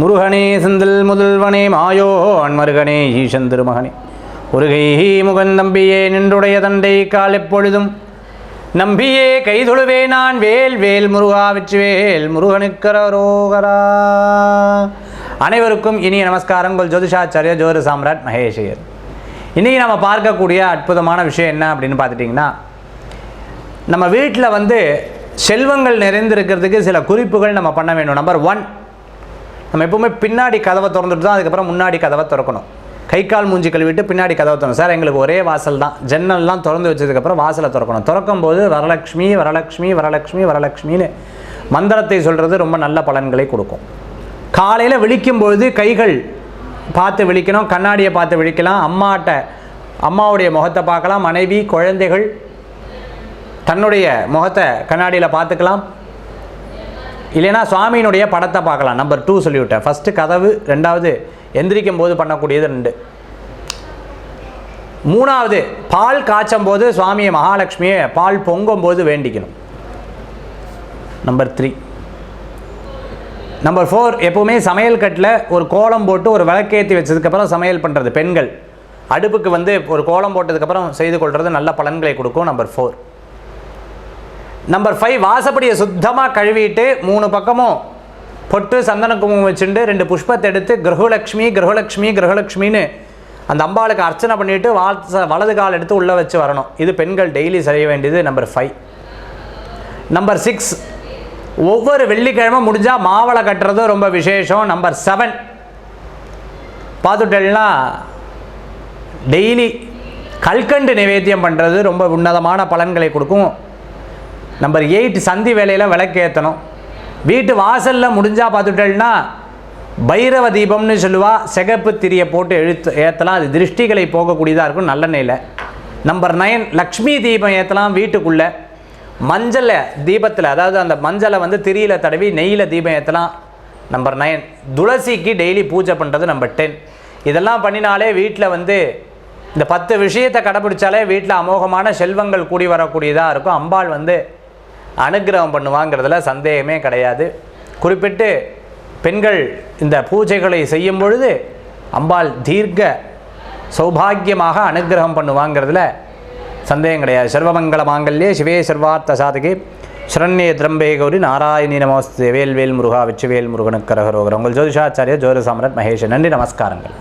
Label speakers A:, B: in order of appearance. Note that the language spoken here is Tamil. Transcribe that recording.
A: முருகனே செந்தில் முதல்வனே மாயோ அன்மருகனே ஈசன் திருமகனே. ஒருகை முகன் நம்பியே நின்றுடைய தண்டை கால் எப்பொழுதும். நம்பியே கைதொழுவே நான் வேல் வேல் முருகா வெற்றிவேல் முருகனுக்கரோகரா அனைவருக்கும் இனிய நமஸ்காரம். உங்கள் ஜோதிஷாச்சாரிய ஜோதி சாம்ராட் மகேஷையர். இன்றைக்கி நம்ம பார்க்கக்கூடிய அற்புதமான விஷயம் என்ன அப்படின்னு பார்த்துட்டிங்கன்னா நம்ம வீட்டில் வந்து செல்வங்கள் நிறைந்திருக்கிறதுக்கு சில குறிப்புகள் நம்ம பண்ண வேண்டும் நம்பர் ஒன் நம்ம எப்பவுமே பின்னாடி கதவை திறந்துட்டு தான் அதுக்கப்புறம் முன்னாடி கதவை திறக்கணும். கை கால் மூஞ்சி கழுவிட்டு பின்னாடி கதவை திறணும் சார் எங்களுக்கு ஒரே வாசல் தான். ஜன்னல்லாம் திறந்து வச்சதுக்கப்புறம் வாசலை திறக்கணும். திறக்கும் போது வரலட்சுமி வரலக்ஷ்மி வரலட்சுமி வரலட்சுமின்னு மந்திரத்தை சொல்கிறது ரொம்ப நல்ல பலன்களை கொடுக்கும். காலையில் விழிக்கும் பொழுது கைகள் பார்த்து விழிக்கணும் கண்ணாடியை பார்த்து விழிக்கலாம் அம்மாட்ட அம்மாவுடைய முகத்தை பார்க்கலாம் மனைவி குழந்தைகள் தன்னுடைய முகத்தை கண்ணாடியில் பார்த்துக்கலாம். இல்லைன்னா சுவாமியினுடைய படத்தை பார்க்கலாம். நம்பர் டூ சொல்லிவிட்டேன். ஃபஸ்ட்டு கதவு ரெண்டாவது எந்திரிக்கும் போது பண்ணக்கூடியது ரெண்டு. மூணாவது பால் காய்ச்சும் போது சுவாமியை மகாலட்சுமியை பால் பொங்கும் போது வேண்டிக்கணும். நம்பர் த்ரீ நம்பர் ஃபோர் எப்போவுமே சமையல் கட்டில் ஒரு கோலம் போட்டு ஒரு விளக்கேற்றி வச்சதுக்கப்புறம் சமையல் பண்ணுறது பெண்கள் அடுப்புக்கு வந்து ஒரு கோலம் போட்டதுக்கப்புறம் செய்து கொள்வது நல்ல பலன்களை கொடுக்கும். நம்பர் ஃபோர் நம்பர் ஃபைவ் வாசப்படியை சுத்தமாக கழுவிட்டு மூணு பக்கமும் பொட்டு சந்தன குங்குமம் வச்சுட்டு ரெண்டு புஷ்பத்தை எடுத்து கிரகலக்ஷ்மி கிரகலக்ஷ்மி கிரகலக்ஷ்மின்னு அந்த அம்பாளுக்கு அர்ச்சனை பண்ணிவிட்டு வாச வலது கால் எடுத்து உள்ளே வச்சு வரணும். இது பெண்கள் டெய்லி செய்ய வேண்டியது நம்பர் ஃபைவ் நம்பர் சிக்ஸ் ஒவ்வொரு வெள்ளிக்கிழமை முடிஞ்சால் மாவளை கட்டுறது ரொம்ப விசேஷம். நம்பர் செவன் பார்த்துட்டேன்னா டெய்லி கல்கண்டு நிவேத்தியம் பண்ணுறது ரொம்ப உன்னதமான பலன்களை கொடுக்கும். நம்பர் எயிட் சந்தி வேலையில் விளக்கு ஏற்றணும் வீட்டு வாசலில் முடிஞ்சால் பார்த்துட்டேன்னா பைரவ தீபம்னு சொல்லுவா சிகப்பு திரியை போட்டு எழுத்து ஏற்றலாம் அது திருஷ்டிகளை போகக்கூடியதாக இருக்கும் நல்லெண்ணெயில் நம்பர் நைன் லக்ஷ்மி தீபம் ஏற்றலாம் வீட்டுக்குள்ளே. மஞ்சளை தீபத்தில் அதாவது அந்த மஞ்சளை வந்து திரியில் தடவி நெய்யில் தீபம் ஏற்றலாம் நம்பர் நைன் துளசிக்கு டெய்லி பூஜை பண்ணுறது நம்பர் டென். இதெல்லாம் பண்ணினாலே வீட்டில் வந்து இந்த பத்து விஷயத்தை கடைப்பிடிச்சாலே வீட்டில் அமோகமான செல்வங்கள் கூடி வரக்கூடியதாக இருக்கும். அம்பாள் வந்து அனுக்கிரகம் பண்ணுவாங்கிறதுல சந்தேகமே கிடையாது. குறிப்பிட்டு பெண்கள் இந்த பூஜைகளை செய்யும் பொழுது அம்பாள் தீர்க்க சௌபாகியமாக அனுக்கிரகம் பண்ணுவாங்கிறதுல சந்தேகம் கிடையாது. சர்வமங்கல மாங்கல்யே சிவே சர்வார்த்த சாதகி. சரண்யே திரம்பே கௌரி நாராயணி நமஸ்தே. வேல்வேல் முருகா வெற்றிவேல் முருகனுக்கரகரோகர் உங்கள் ஜோதிஷாச்சாரிய ஜோதி மகேஷ். நன்றி நமஸ்காரங்கள்.